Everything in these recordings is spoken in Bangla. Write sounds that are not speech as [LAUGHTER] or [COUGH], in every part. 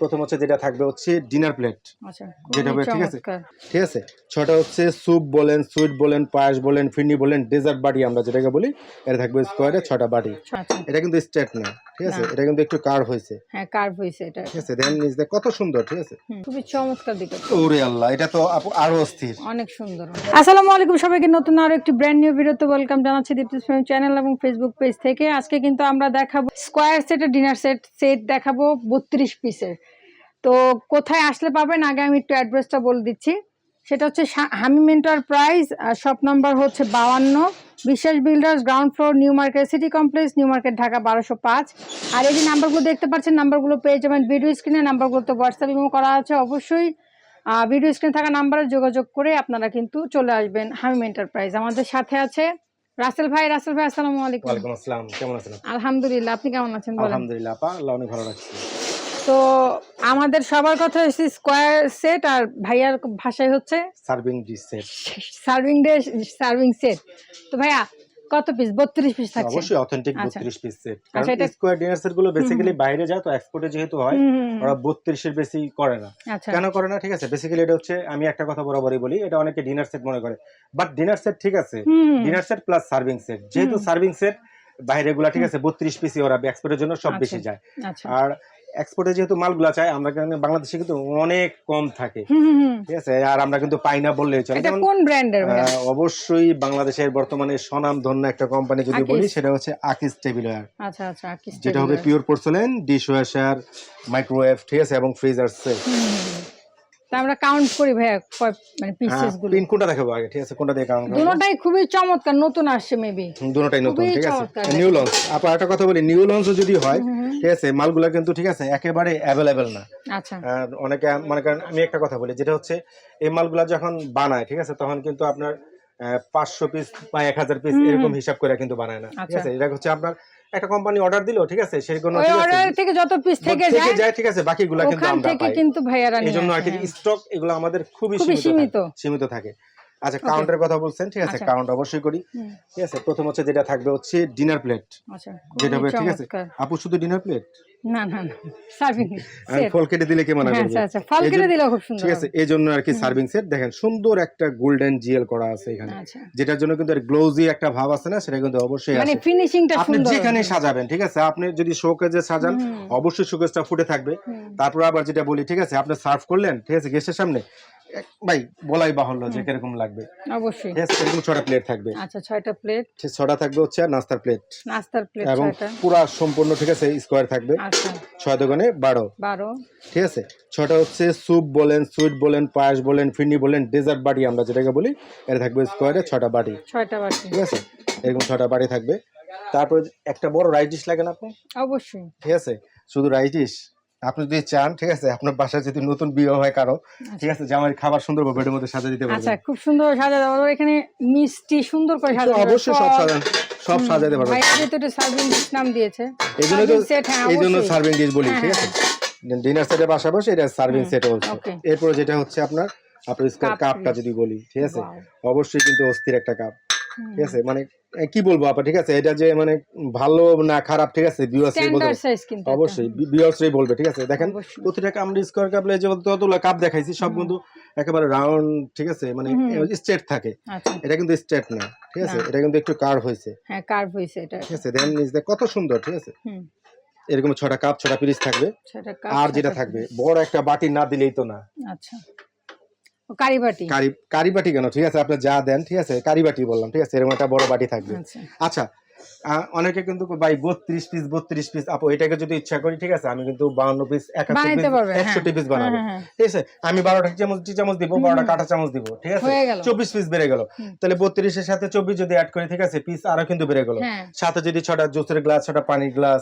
প্রথম হচ্ছে যেটা থাকবে হচ্ছে ডিনার প্লেট আচ্ছা যেটা হবে, ঠিক আছে? ঠিক আছে? ছটা হচ্ছে স্যুপ বলেন সুইট বলেন পায়েস বলেন ফিন্ডি বলেন ডেজার্ট বাটি আমরা যেটাকে বলি এটা থাকবে স্কোয়ারে ছটা বাটি। আচ্ছা। এটা কিন্তু স্ট্রেট না। ঠিক আছে। এটা কিন্তু একটু কার হয়েছে। হ্যাঁ কার্ভ হয়েছে এটা। ঠিক আছে? কত সুন্দর ঠিক আছে? খুবই চমৎকার দিকে। ওরে আল্লাহ এটা তো আরও অস্থির। অনেক সুন্দর। আসসালামু আলাইকুম সবাইকে নতুন আরও একটি ব্র্যান্ড নিউ ভিডিওতে ওয়েলকাম জানাচ্ছি দীপ্তিস ফ্রেম চ্যানেল এবং ফেসবুক পেজ থেকে। আজকে কিন্তু আমরা দেখাবো স্কোয়ার সেটের ডিনার সেট সেট দেখাবো বত্রিশ পিসের তো কোথায় আসলে পাবেন? আগে আমি একটু অ্যাড্রেসটা বলে দিচ্ছি। সেটা হচ্ছে হামিম এন্টারপ্রাইজ শপ নাম্বার হচ্ছে বাউান্ন Biswas builders ground floor new market city complex new market Dhaka বারোশো পাঁচ। আর এই যে নাম্বারগুলো দেখতে পাচ্ছেন নাম্বারগুলো পেয়ে যাবেন ভিডিও স্ক্রিনে নাম্বারগুলো তো হোয়াটসঅ্যাপ ইমো করা আছে অবশ্যই। ভিডিও স্ক্রিনে থাকা নাম্বারে যোগাযোগ করে আপনারা কিন্তু চলে আসবেন হামিম এন্টারপ্রাইজ। আমাদের সাথে আছে রাসেল ভাই। রাসেল ভাই আসসালামু আলাইকুম। ওয়ালাইকুম আসসালাম। কেমন আছেন আলহামদুলিল্লাহ। আপনি কেমন আছেন আলহামদুলিল্লাহ আপা আল্লাহ অনেক ভালো রাখছি। তো আমাদের সবার কথা হচ্ছে স্কোয়ার সেট আর ভাইয়ার ভাষায় হচ্ছে serving dish set serving day serving set তো ভাইয়া কত পিস বত্রিশ পিস থাকছে। অবশ্যই অথেন্টিক আচ্ছা। 32 পিস সেট কারণ স্কোয়ার ডিনার সেটগুলো বেসিক্যালি বাইরে যায় তো এক্সপোর্টে যেহেতু হয়। ওরা 32 এর বেশি করে না। আচ্ছা। কেন করে না? ঠিক আছে বেসিক্যালি এটা হচ্ছে আমি একটা কথা বরাবরই বলি এটা অনেকে ডিনার সেট মনে করে। বাট ডিনার সেট ঠিক আছে। Dinner set plus serving set যেহেতু সার্ভিং সেট বাইরে গুলা ঠিক আছে 32 পিসই ওরা এক্সপোর্টের জন্য সব আচ্ছা। বেশি যায়। আচ্ছা। আর এক্সপোর্টে যেহেতু মালগুলা চাই আমরা কিন্তু বাংলাদেশে কিন্তু অনেক কম থাকে। ঠিক আছে? আর আমরা কিন্তু পাই না বললেই চলে এটা কোন ব্র্যান্ডের অবশ্যই বাংলাদেশের বর্তমানে সনাম ধন্য একটা কোম্পানি যদি বলি সেটা হচ্ছে আকিস টেবিলওয়্যার। আচ্ছা আচ্ছা যেটা হবে pure porcelain dishwasher microwave ঠিক আছে? এবং ফ্রিজার সেট। তা আমরা কাউন্ট করি ভাইয়া কয় মানে পিসেসগুলো। পিন কোনটা দেখাবো আগে? ঠিক আছে কোনটা দিয়ে কারণ দুটোটাই খুবই চমৎকার নতুন আসছে মেবি দুটোটাই নতুন ঠিক আছে? নিউ লঞ্চ আপনার একটা কথা বলি নিউ লঞ্চও যদি হয় ঠিক আছে মালগুলা কিন্তু ঠিক আছে একেবারে অ্যাভেলেবেল না। আচ্ছা। অনেকে মনে করেন আমি একটা কথা বলি যেটা হচ্ছে এই মালগুলা যখন বানায় ঠিক আছে তখন কিন্তু আপনার পাঁচশো পিস বা এক হাজার পিস এরকম হিসাব করে কিন্তু বানায় না ঠিক আচ্ছা। আছে? এটা হচ্ছে আপনার একটা কোম্পানি অর্ডার দিলো ঠিক আছে? সেই কোনো ওই ঠিক আছে। অর্ডার থেকে যত পিস থেকে থেকে যায় যায় ঠিক আছে বাকিগুলো কিন্তু আমরা পাই। কিন্তু ভাইয়ারা এজন্য আর কি। স্টক এগুলো আমাদের খুবই সীমিত। সীমিত থাকে। আচ্ছা কাউন্টের কথা বলছেন ঠিক আছে? আচ্ছা। কাউন্ট অবশ্যই করি। ঠিক আছে প্রথম হচ্ছে যেটা থাকবে হচ্ছে ডিনার প্লেট আচ্ছা যেটা হবে ঠিক আছে? আপু শুধু ডিনার প্লেট না না না সার্ভিং ফল কেটে দিলে কে মানা করবে? আচ্ছা আচ্ছা ফল কেটে দিলে খুব সুন্দর ঠিক আছে এই জন্য আর কি সার্ভিং সেট দেখেন সুন্দর একটা গোল্ডেন জিএল করা আছে এখানে। আচ্ছা। যেটার জন্য কিন্তু গ্লোজি একটা ভাব আছে না সেটা কিন্তু অবশ্যই মানে আছে। ফিনিশিংটা আপনি যেখানে সাজাবেন ঠিক আছে? আপনি যদি শোকেজে সাজান অবশ্যই শোকেজটা ফুটে থাকবে। তারপর আবার যেটা বলি ঠিক আছে? আপনি সার্ভ করলেন ঠিক আছে? গেস্টের সামনে। ভাই বলাই বাহুল্য যে কীরকম লাগবে। অবশ্যই। এরকম ছটা প্লেট থাকবে। আচ্ছা ছয়টা প্লেট ছটা থাকবে হচ্ছে আর নাস্তার প্লেট নাস্তার প্লেট এবং পুরা সম্পূর্ণ ঠিক আছে স্কোয়ার থাকবে। আচ্ছা। ছয় দোকানে বারো। বারো। ঠিক আছে ছটা হচ্ছে স্যুপ বলেন সুইট বলেন পায়েস বলেন ফিনি বলেন ডেজার্ট বাটি আমরা যেটাকে বলি এটা থাকবে স্কোয়ারে ছটা বাটি। ছয়টা বাটি। ঠিক আছে এরকম ছটা বাটি থাকবে। তারপর একটা বড় রাইস ডিশ লাগে না আপু অবশ্যই। ঠিক আছে শুধু রাইস ডিশ আপনি যদি চান ঠিক আছে আপনার বাসায় যদি নতুন বিয়ে হয় কারও ঠিক আছে আমার খাবার সুন্দর বেডের মধ্যে সাজা দিতে পারবেন। আচ্ছা খুব সুন্দর সাজা দেওয়া এখানে মিষ্টি সুন্দর করে সাজা অবশ্যই সব সাজান সব সাজাতে পারবেন। ভাই আগে তো এটা সার্ভিং নাম দিয়েছে। এই জন্য তো Serving হ্যাঁ, এই জন্য সার্ভিং ডিশ বলি হ্যাঁ, ঠিক আছে? ডিনার সেটের পাশাপাশি এটা সার্ভিং সেট হচ্ছে. এরপরে যেটা হচ্ছে আপনার আপনার Cup কাপটা যদি বলি ঠিক আছে? অবশ্যই কিন্তু অস্থির একটা কাপ। ঠিক আছে? মানে কি বলব আপা? ঠিক আছে? এটা যে মানে ভালো না খারাপ ঠিক আছে। অবশ্যই ভিউয়ার্সরাই বলবে ঠিক আছে? দেখেন প্রতিটা আমরা স্কোয়ার কাপ যে যতগুলো কাপ দেখাইছি সব কিন্তু একেবারে রাউন্ড ঠিক আছে? মানে। স্ট্রেট থাকে। আচ্ছা। এটা কিন্তু স্ট্রেট না ঠিক আছে? এটা কিন্তু একটু কার হয়েছে। হ্যাঁ কার্ভ হয়েছে এটা। ঠিক আছে? দেন নিজ কত সুন্দর ঠিক আছে? এরকম ছটা কাপ ছটা পিরিচ থাকবে। আর যেটা থাকবে বড় একটা বাটি না দিলেই তো না। আচ্ছা। ও কারি বাটি কারি কারি বাটি কেন? ঠিক আছে আপনি যা দেন ঠিক আছে কারিবাটি বললাম ঠিক আছে এরকম একটা বড় বাটি থাকবে। আচ্ছা। আচ্ছা অনেকে কিন্তু ভাই বত্রিশ পিস বত্রিশ পিস আপু এটাকে যদি ইচ্ছা করি ঠিক আছে আমি কিন্তু বাউন্ন পিস হ্যাঁ। একষট্টি পিস বানাবো। হ্যাঁ, হ্যাঁ, ঠিক আছে আমি বারোটা চামচ টি চামচ দিব বারোটা কাঁটা চামচ দিব ঠিক আছে? চব্বিশ পিস বেড়ে গেল। তাহলে বত্রিশের সাথে চব্বিশ যদি অ্যাড করি ঠিক আছে পিস আরও কিন্তু বেড়ে গেল। সাথে যদি ছটা জুসের গ্লাস ছটা পানির গ্লাস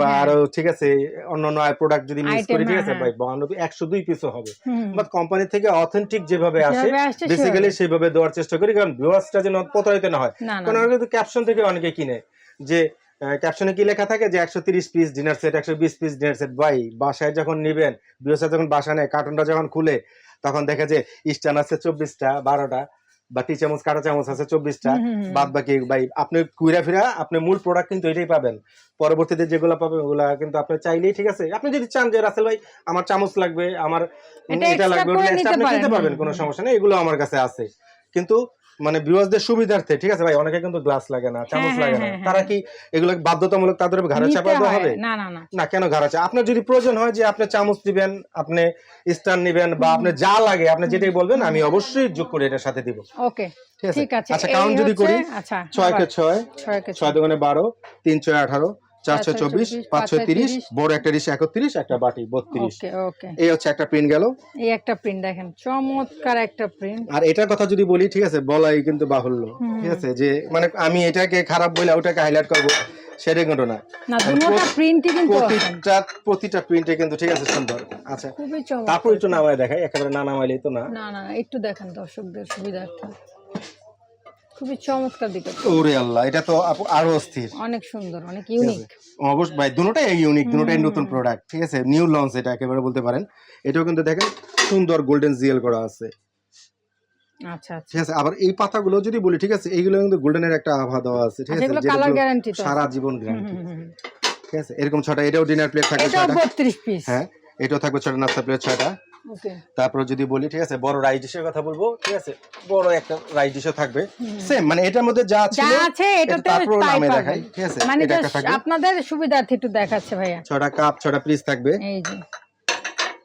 বা। আরও ঠিক আছে অন্যান্য প্রোডাক্ট যদি মিক্স করি ঠিক আছে। ভাই বাউন্ন একশো দুই পিসও হবে। বাট কোম্পানি থেকে অথেন্টিক যেভাবে আসে বেসিক্যালি সেইভাবে দেওয়ার চেষ্টা করি কারণ ভিউয়ার্সটা যেন প্রতারিত না হয়। কারণ কিন্তু ক্যাপশন থেকে অনেকে কিনে। যে ক্যাপশনে কি লেখা থাকে যে একশো তিরিশ পিস ডিনার সেট একশো বিশ পিস ডিনার সেট ভাই বাসায় যখন নিবেন বিয়সা যখন বাসা নেয় কার্টুনটা যখন খুলে তখন দেখে যে স্টান আছে চব্বিশটা বারোটা বা টি চামচ কাটা চামচ আছে চব্বিশটা। বাদ বাকি ভাই আপনি কুইরা ফিরা আপনি মূল প্রোডাক্ট কিন্তু এটাই পাবেন। পরবর্তীতে যেগুলো পাবেন ওগুলা কিন্তু আপনি চাইলেই ঠিক আছে। আপনি যদি চান যে রাসেল ভাই আমার চামচ লাগবে আমার এটা লাগবে আপনি পারেন, নিতে পারবেন কোনো সমস্যা নেই এগুলো আমার কাছে আছে। কিন্তু মানে ভিউয়ার্সদের সুবিধার্থে ঠিক আছে ভাই? অনেকে কিন্তু গ্লাস লাগে না চামচ হ্যাঁ, লাগে না। হ্যাঁ, তারা হ্যাঁ। কি এগুলো বাধ্যতামূলক তাদের ঘাড়ে চাপা দেওয়া হবে? না না না। না কেন ঘাড়া চাপা আপনার যদি প্রয়োজন হয় যে আপনি চামচ দিবেন আপনি স্টার নিবেন বা আপনি যা লাগে আপনি যেটাই বলবেন আমি অবশ্যই যোগ করে এটার সাথে দিব। ওকে ঠিক আছে? আচ্ছা কাউন্ট যদি করি আচ্ছা ছয় কে ছয় ছয়। কে ছয় দোকানে বারো তিন ছয় আঠারো চারশো চব্বিশ পাঁচশো তিরিশ বড় একটা ডিশ একত্রিশ একটা বাটি বত্রিশ। এই হচ্ছে একটা প্রিন্ট গেল। এই একটা প্রিন্ট দেখেন চমৎকার একটা প্রিন্ট। আর এটার কথা যদি বলি ঠিক আছে বলাই কিন্তু বাহুল্য। ঠিক আছে যে মানে আমি এটাকে খারাপ বলে ওটাকে হাইলাইট করব সেটা কিন্তু না। প্রতিটা প্রতিটা প্রিন্টে কিন্তু ঠিক আছে সুন্দর। আচ্ছা তারপর একটু নামায় দেখাই একেবারে না নামাইলেই তো না না। না না, একটু দেখেন দর্শকদের সুবিধার্থে। খুবই চমৎকার ওরে আল্লাহ এটা তো আরও অস্থির। অনেক সুন্দর অনেক ইউনিক অবশ্যই ভাই দুটোটাই ইউনিক দুটোটাই নতুন প্রোডাক্ট ঠিক আছে? নিউ লঞ্চ এটা একেবারে বলতে পারেন। এটাও কিন্তু দেখেন সুন্দর গোল্ডেন জিএল করা আছে। আচ্ছা আচ্ছা। ঠিক আছে? আবার এই পাতাগুলো যদি বলি ঠিক আছে? এইগুলো কিন্তু গোল্ডেনের একটা আভা দেওয়া আছে ঠিক আচ্ছা, আছে? কালার গ্যারান্টি সারা জীবন গ্যারান্টি। ঠিক আছে? এরকম ছটা এটাও ডিনার প্লেট থাকবে এটাও পিস হ্যাঁ এটাও থাকবে ছটা নাস্তা প্লেট ছয়টা। ওকে তারপর যদি বলি ঠিক আছে বড় রাইস ডিশের কথা বলব ঠিক আছে বড় একটা রাইস ডিশও থাকবে। সেম মানে এটার মধ্যে যা আছে যা আছে এটাতে তারপর নামে। দেখাই ঠিক আছে মানে আপনাদের সুবিধার্থে একটু দেখাচ্ছে ভাইয়া। ছটা কাপ ছটা পিস থাকবে। এই যে।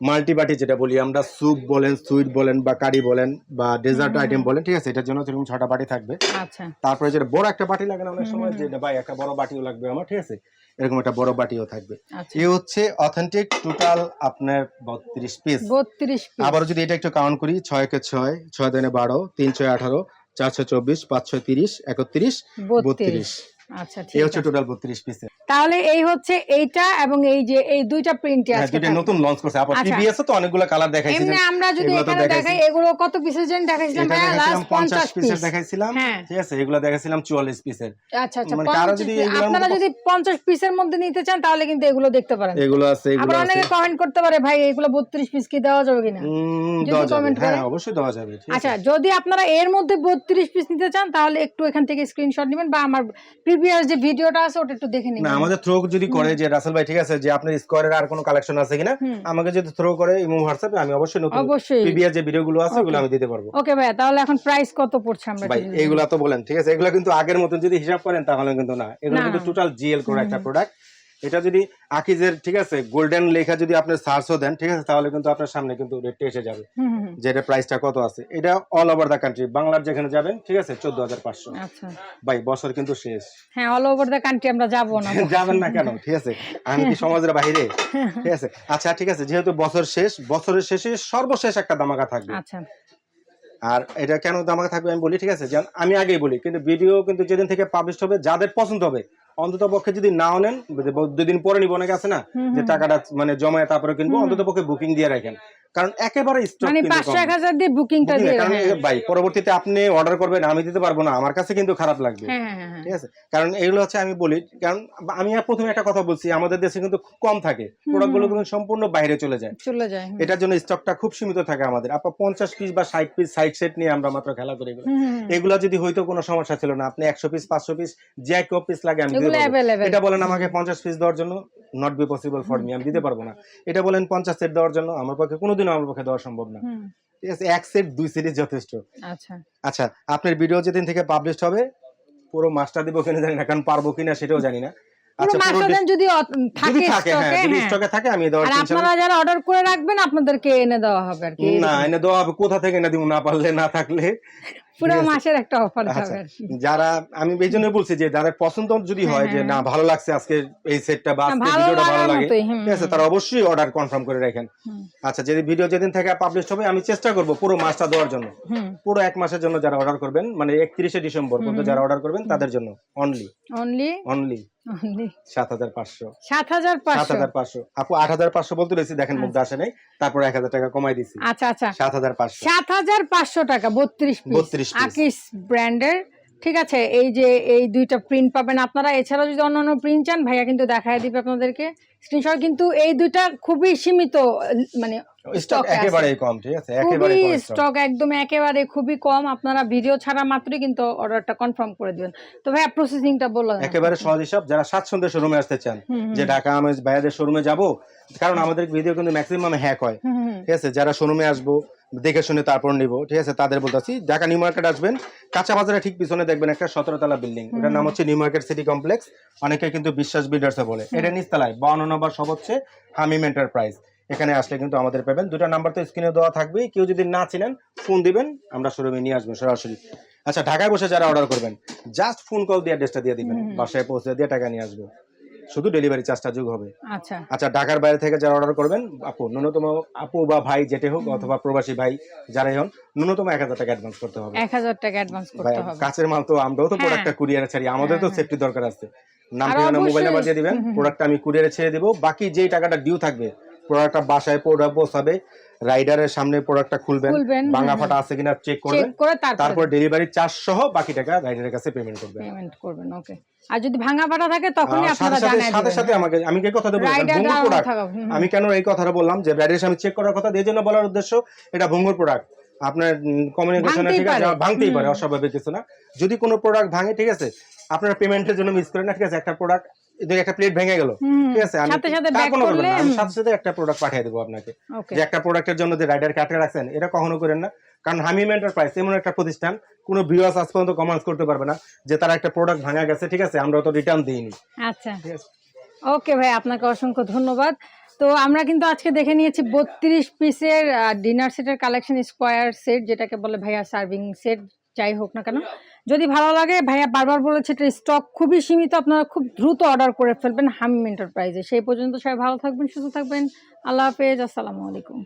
মাল্টি বাটি যেটা বলি আমরা স্যুপ বলেন সুইট বলেন বা কারি বলেন বা ডেজার্ট আইটেম বলেন ঠিক আছে? এটার জন্য সেরকম ছটা বাটি থাকবে। আচ্ছা। তারপরে যেটা বড় একটা বাটি লাগে না অনেক সময় যে ভাই একটা বড় বাটিও লাগবে আমার ঠিক আছে? এরকম একটা বড় বাটিও থাকবে। আচ্ছা। এ হচ্ছে অথেন্টিক টোটাল আপনার বত্রিশ পিস বত্রিশ পিস আবার যদি এটা একটু কাউন্ট করি ছয় কে ছয় ছয় দিনে বারো তিন ছয় আঠারো চারশো চব্বিশ পাঁচশো তিরিশ একত্রিশ বত্রিশ। আচ্ছা এই হচ্ছে টোটাল বত্রিশ পিসের তাহলে এই হচ্ছে এইটা এবং এই যে এই দুইটা প্রিন্টই হ্যাঁ দুইটা নতুন লঞ্চ করছে। আচ্ছা। তো অনেকগুলো কালার এমনি আমরা যদি এখানে দেখাই এগুলো কত পিসের জন্য দেখাইছিলাম এটা লাস্ট পঞ্চাশ পঞ্চাশ পিসের দেখাইছিলাম। হ্যাঁ। ঠিক আছে এগুলো দেখাইছিলাম চুয়াল্লিশ পিসের আচ্ছা আচ্ছা মানে কারও যদি আপনারা যদি পঞ্চাশ পিসের মধ্যে নিতে চান তাহলে কিন্তু এগুলো দেখতে পারেন। এগুলো আছে এগুলো আছে। অনেকে কমেন্ট করতে পারে ভাই এগুলো বত্রিশ পিস কি দেওয়া যাবে কিনা? দেওয়া যাবে। হ্যাঁ অবশ্যই দেওয়া যাবে আচ্ছা যদি আপনারা এর মধ্যে বত্রিশ পিস নিতে চান তাহলে একটু এখান থেকে স্ক্রিনশট নেবেন বা আমার প্রিভিয়াস যে ভিডিওটা আছে ওটা একটু দেখে না আমাদের থ্রো যদি করে যে রাসেল ভাই ঠিক আছে যে আপনার স্কোয়ারের আর কোনো কালেকশন আছে কিনা আমাকে যদি থ্রো করে ইমো হোয়াটসঅ্যাপে আমি অবশ্যই নতুন প্রিভিয়াস যে ভিডিওগুলো আছে ওগুলো আমি দিতে পারব। ওকে ভাই তাহলে এখন প্রাইস কত পড়ছে আমরা ভাই এগুলা তো বলেন ঠিক আছে এগুলো কিন্তু আগের মতন যদি হিসাব করেন তাহলে কিন্তু না এগুলো কিন্তু টোটাল জিএল করে একটা প্রোডাক্ট এটা যদি আকিজের ঠিক আছে গোল্ডেন লেখা যদি আপনি সার্চও দেন ঠিক আছে তাহলে কিন্তু আপনার সামনে কিন্তু রেটটা এসে যাবে। যে এটা প্রাইসটা কত আছে। এটা অল ওভার দ্য কান্ট্রি বাংলার যেখানে যাবেন ঠিক আছে চোদ্দ হাজার পাঁচশো। আচ্ছা। ভাই বছর কিন্তু শেষ। হ্যাঁ অল ওভার দ্য কান্ট্রি আমরা যাব না। [LAUGHS] যাবেন না কেন ঠিক আছে? আমি কি সমাজের বাইরে? ঠিক আছে? আচ্ছা ঠিক আছে যেহেতু বছর শেষ বছরের শেষে সর্বশেষ একটা দামাকা থাকবে। আচ্ছা। আর এটা কেন দামাকা থাকবে আমি বলি ঠিক আছে? আমি আগেই বলি কিন্তু ভিডিও কিন্তু যেদিন থেকে পাবলিশ হবে যাদের পছন্দ হবে অন্তত পক্ষে যদি নাও নেন দুদিন পরে নিব অনেকে আছে না যে টাকাটা মানে জমায় তারপরে কিনবো অন্তত পক্ষে বুকিং দিয়ে রাখেন। কারণ একেবারে স্টক মানে কিন্তু পাঁচশো কম। এক হাজার দিয়ে বুকিংটা দিয়ে কারণ হ্যাঁ। ভাই পরবর্তীতে আপনি অর্ডার করবেন আমি দিতে পারব না আমার কাছে কিন্তু খারাপ লাগবে। হ্যাঁ হ্যাঁ হ্যাঁ, হ্যাঁ। ঠিক আছে? কারণ এগুলো হচ্ছে আমি বলি কারণ আমি আর প্রথমে একটা কথা বলছি আমাদের দেশে কিন্তু খুব কম থাকে। প্রোডাক্টগুলো কিন্তু সম্পূর্ণ বাইরে চলে যায়। চলে যায় এটার জন্য স্টকটা খুব সীমিত থাকে আমাদের। আপনার পঞ্চাশ পিস বা ষাট পিস সাইড সেট নিয়ে আমরা মাত্র খেলা করি এগুলো। এগুলো যদি হয়তো কোনো সমস্যা ছিল না আপনি একশো পিস পাঁচশো পিস যে কেউ পিস লাগে আমি এটা বলেন আমাকে পঞ্চাশ পিস দেওয়ার জন্য not be possible for me আমি দিতে পারব না। এটা বলেন পঞ্চাশ সেট দেওয়ার জন্য আমার পক্ষে কোনোদিনও আমার পক্ষে দেওয়া সম্ভব না। ঠিক আছে এক সেট দুই সেটই যথেষ্ট। আচ্ছা। আচ্ছা আপনার ভিডিও যেদিন থেকে পাবলিশ হবে পুরো মাসটা দিব কিনা জানি না কারণ পারব কিনা সেটাও জানি না। মাস্টার যদি থাকে থাকে স্টকে যদি স্টকে থাকে আমি দেওয়ার আপনারা যারা অর্ডার করে রাখবেন আপনাদেরকে এনে দেওয়া হবে আর কি না এনে দেওয়া হবে কোথা থেকে এনে দিব না পারলে না থাকলে? পুরো মাসের একটা অফার আচ্ছা কি। যারা আমি এই জন্য বলছি যে যাদের পছন্দ যদি হ্যাঁ, হয় যে হ্যাঁ। না ভালো লাগছে আজকে এই সেটটা বা আজকে ভিডিওটা ভালো লাগে ঠিক আছে তারা অবশ্যই অর্ডার কনফার্ম করে রাখেন। আচ্ছা যদি ভিডিও যেদিন থেকে পাবলিশ হবে আমি চেষ্টা করব পুরো মাসটা দেওয়ার জন্য। পুরো এক মাসের জন্য যারা অর্ডার করবেন মানে একত্রিশে ডিসেম্বর পর্যন্ত যারা অর্ডার করবেন তাদের জন্য অনলি অনলি অনলি সাত হাজার পাঁচশো। সাত হাজার সাত হাজার পাঁচশো। আপু আট হাজার পাঁচশো বলতে রয়েছি দেখেন মুখ আসে নাই। তারপর এক হাজার টাকা কমাই দিছি। আচ্ছা আচ্ছা। সাত হাজার পাঁচশো। সাত হাজার পাঁচশো টাকা বত্রিশ 32 piece। আকিস ব্র্যান্ডের। ঠিক আছে এই যে এই দুইটা প্রিন্ট পাবেন আপনারা। এছাড়াও যদি অন্য অন্য প্রিন্ট চান ভাইয়া কিন্তু দেখায় দিবে আপনাদেরকে। স্ক্রিনশট কিন্তু এই দুইটা খুবই সীমিত মানে স্টক। একেবারেই কম ঠিক আছে? একেবারে কম স্টক একদম একেবারে খুবই কম। আপনারা ভিডিও ছাড়া মাত্রই কিন্তু অর্ডারটা কনফার্ম করে দিবেন। তো ভাইয়া প্রসেসিংটা একেবারে সহজ হিসাব যারা স্বাচ্ছন্দ্যে শোরুমে আসতে চান যে ঢাকা আমি ভাইয়াদের শোরুমে যাব কারণ আমাদের ভিডিও কিন্তু ম্যাক্সিমাম হ্যাক হয়। ঠিক আছে? যারা শোরুমে আসব দেখে শুনে তারপর নিব ঠিক আছে? তাদের বলতেছি ঢাকা নিউ মার্কেট আসবেন কাঁচা বাজারে ঠিক পিছনে দেখবেন একটা সতেরো তলা বিল্ডিং ওটার নাম হচ্ছে নিউ মার্কেট সিটি কমপ্লেক্স। অনেকে কিন্তু বিশ্বাস বিল্ডার্স বলে। এটা নিচতলায় বাউন্ন নম্বর সব হচ্ছে হামিম এন্টারপ্রাইজ এখানে আসলে কিন্তু আমাদের পাবেন। দুটো নাম্বার তো স্ক্রিনে দেওয়া থাকবে কেউ যদি না চিনেন ফোন দিবেন আমরা শোরুমে নিয়ে আসব সরাসরি। আচ্ছা ঢাকায় বসে যারা অর্ডার করবেন জাস্ট ফোন কল দিয়ে অ্যাড্রেসটা দিয়ে দিবেন। বাসায় পৌঁছে দিয়ে টাকা নিয়ে আসব। শুধু ডেলিভারি চার্জটা যোগ হবে। আচ্ছা। আচ্ছা ঢাকার বাইরে থেকে যারা অর্ডার করবেন আপু ন্যূনতম আপু বা ভাই যেটা হোক অথবা প্রবাসী ভাই যারাই হন ন্যূনতম এক হাজার টাকা অ্যাডভান্স করতে হবে। এক হাজার টাকা অ্যাডভান্স করতে হবে। কাছের মাল তো আমরাও তো হ্যাঁ। প্রোডাক্টটা কুরিয়ারে ছাড়ি আমাদের তো হ্যাঁ, সেফটি দরকার আছে। নাম ঠিকানা মোবাইল নাম্বার দিয়ে দিবেন। প্রোডাক্টটা আমি কুরিয়ারে ছেড়ে দিব। বাকি যেই টাকাটা ডিউ থাকবে প্রোডাক্টটা বাসায় প্রোডাক্ট পৌঁছাবে রাইডারের সামনে প্রোডাক্টটা খুলবেন ভাঙা ফাটা আছে কিনা চেক করবেন তারপর ডেলিভারি চার্জ সহ বাকি টাকা রাইডারের কাছে পেমেন্ট করবেন। পেমেন্ট করবেন ওকে আর যদি ভাঙা পাটা থাকে তখনই আপনারা সাথে সাথে জানাই সাথে সাথে আমাকে আমি কি কথা রাইডার প্রোডাক্ট। আমি কেন এই কথাটা বললাম? যে ব্যাটারি আমি চেক করার কথা দিয়ে জন্য বলার উদ্দেশ্য এটা ভঙ্গুর প্রোডাক্ট আপনার কমিউনিকেশনে ঠিক আছে? ভাঙতেই পারে অস্বাভাবিক কিছু না। যদি কোনো প্রোডাক্ট ভাঙে ঠিক আছে আপনারা পেমেন্টের জন্য মিস করেন না ঠিক আছে? একটা প্রোডাক্ট একটা প্লেট ভেঙে গেল। ঠিক আছে? আমি সাথে সাথে তা ব্যাক করলে আমি সাথে সাথে একটা প্রোডাক্ট পাঠিয়ে দেবো আপনাকে। যে একটা প্রোডাক্টের জন্য যে রাইডার রাখছেন এটা কখনো করেন না। কারণ হামিম এন্টারপ্রাইজ এমন একটা প্রতিষ্ঠান কোনো ভিউয়ার্স আজ পর্যন্ত কমেন্টস করতে পারবে না যে তারা একটা প্রোডাক্ট ভাঙা গেছে ঠিক আছে? আমরা তো রিটার্ন দিইনি। আচ্ছা। ওকে ভাই আপনাকে অসংখ্য ধন্যবাদ। তো আমরা কিন্তু আজকে দেখে নিয়েছি বত্রিশ পিসের ডিনার সেটের কালেকশন স্কোয়ার সেট যেটাকে বলে ভাইয়া সার্ভিং সেট যাই হোক না কেন। যদি ভালো লাগে, ভাইয়া বারবার বলেছে এটা স্টক খুবই সীমিত, আপনারা খুব দ্রুত অর্ডার করে ফেলবেন হামিম এন্টারপ্রাইজে সেই পর্যন্ত সবাই ভালো থাকবেন, সুস্থ থাকবেন। আল্লাহ হাফেজ, আসসালামু আলাইকুম।